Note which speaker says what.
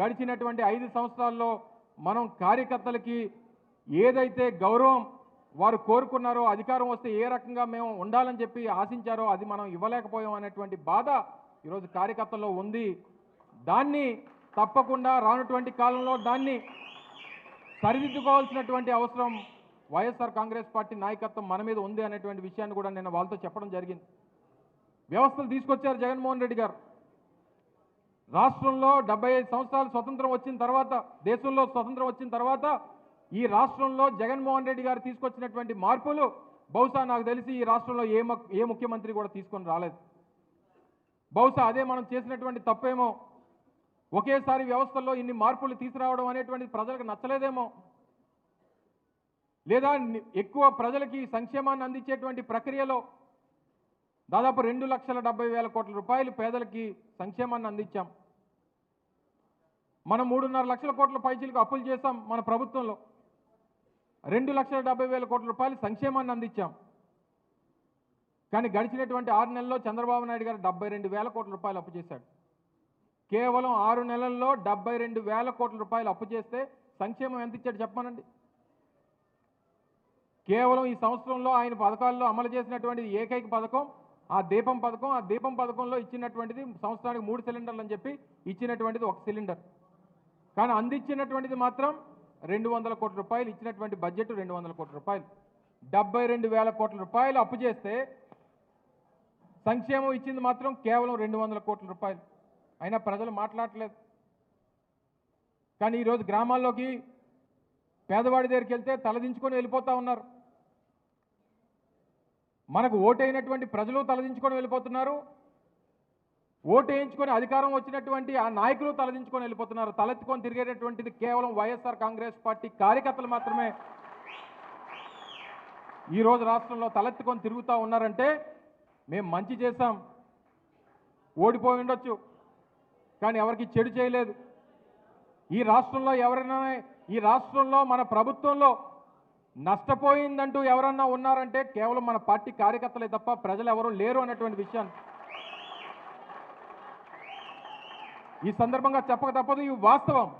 Speaker 1: గడిచినటువంటి ఐదు సంవత్సరాల్లో మనం కార్యకర్తలకి ఏదైతే గౌరవం వారు కోరుకున్నారో అధికారం వస్తే ఏ రకంగా మేము ఉండాలని చెప్పి ఆశించారో అది మనం ఇవ్వలేకపోయాం అనేటువంటి బాధ ఈరోజు కార్యకర్తల్లో ఉంది. దాన్ని తప్పకుండా రానటువంటి కాలంలో దాన్ని సరిదిద్దుకోవాల్సినటువంటి అవసరం వైఎస్ఆర్ కాంగ్రెస్ పార్టీ నాయకత్వం మన మీద ఉంది అనేటువంటి విషయాన్ని కూడా నేను వాళ్ళతో చెప్పడం జరిగింది. వ్యవస్థలు తీసుకొచ్చారు జగన్మోహన్ రెడ్డి గారు. రాష్ట్రంలో డెబ్బై ఐదు సంవత్సరాలు స్వతంత్రం వచ్చిన తర్వాత దేశంలో స్వతంత్రం వచ్చిన తర్వాత ఈ రాష్ట్రంలో జగన్మోహన్ రెడ్డి గారు తీసుకొచ్చినటువంటి మార్పులు బహుశా నాకు తెలిసి ఈ రాష్ట్రంలో ఏ ఏ ముఖ్యమంత్రి కూడా తీసుకొని రాలేదు. బహుశా అదే మనం చేసినటువంటి తప్పేమో ఒకేసారి వ్యవస్థల్లో ఇన్ని మార్పులు తీసుకురావడం అనేటువంటి ప్రజలకు నచ్చలేదేమో. లేదా ఎక్కువ ప్రజలకి సంక్షేమాన్ని అందించేటువంటి ప్రక్రియలో దాదాపు రెండు లక్షల డెబ్బై వేల కోట్ల రూపాయలు పేదలకి సంక్షేమాన్ని అందించాం. మనం మూడున్నర లక్షల కోట్ల పైచీలకు అప్పులు చేశాం మన ప్రభుత్వంలో. రెండు లక్షల డెబ్బై వేల కోట్ల రూపాయలు సంక్షేమాన్ని అందించాం. కానీ గడిచినటువంటి ఆరు నెలల్లో చంద్రబాబు నాయుడు గారు డెబ్బై రెండు వేల కోట్ల రూపాయలు అప్పు చేశాడు. కేవలం ఆరు నెలల్లో డెబ్బై రెండు వేల కోట్ల రూపాయలు అప్పు చేస్తే సంక్షేమం ఎంత ఇచ్చాడు చెప్పమనండి? కేవలం ఈ సంవత్సరంలో ఆయన పథకాల్లో అమలు చేసినటువంటి ఏకైక పథకం ఆ దీపం పథకం ఆ దీపం పథకంలో ఇచ్చినటువంటిది సంవత్సరానికి మూడు సిలిండర్లు అని చెప్పి ఇచ్చినటువంటిది ఒక సిలిండర్. కానీ అందించినటువంటిది మాత్రం రెండు వందల కోట్ల రూపాయలు ఇచ్చినటువంటి బడ్జెట్ రెండు వందల కోట్ల రూపాయలు. డెబ్బై రెండు వేల కోట్ల రూపాయలు అప్పు చేస్తే సంక్షేమం ఇచ్చింది మాత్రం కేవలం రెండు వందల కోట్ల రూపాయలు. అయినా ప్రజలు మాట్లాడట్లేదు. కానీ ఈరోజు గ్రామాల్లోకి పేదవాడి దగ్గరికి వెళ్తే తలదించుకొని వెళ్ళిపోతా ఉన్నారు. మనకు ఓటైనటువంటి ప్రజలు తలదించుకొని వెళ్ళిపోతున్నారు. ఓటు వేయించుకొని అధికారం వచ్చినటువంటి ఆ నాయకులు తలదించుకొని వెళ్ళిపోతున్నారు. తలెత్తుకొని తిరిగేటటువంటిది కేవలం వైఎస్ఆర్ కాంగ్రెస్ పార్టీ కార్యకర్తలు మాత్రమే. ఈరోజు రాష్ట్రంలో తలెత్తుకొని తిరుగుతూ ఉన్నారంటే మేము మంచి చేశాం. ఓడిపోయి ఉండొచ్చు. కానీ ఎవరికి చెడు చేయలేదు. ఈ రాష్ట్రంలో ఎవరైనా ఈ రాష్ట్రంలో మన ప్రభుత్వంలో నష్టపోయిందంటూ ఎవరన్నా ఉన్నారంటే కేవలం మన పార్టీ కార్యకర్తలే తప్ప ప్రజలు ఎవరూ లేరు అన్నటువంటి విషయాన్ని ఈ సందర్భంగా చెప్పక తప్పదు ఈ వాస్తవం.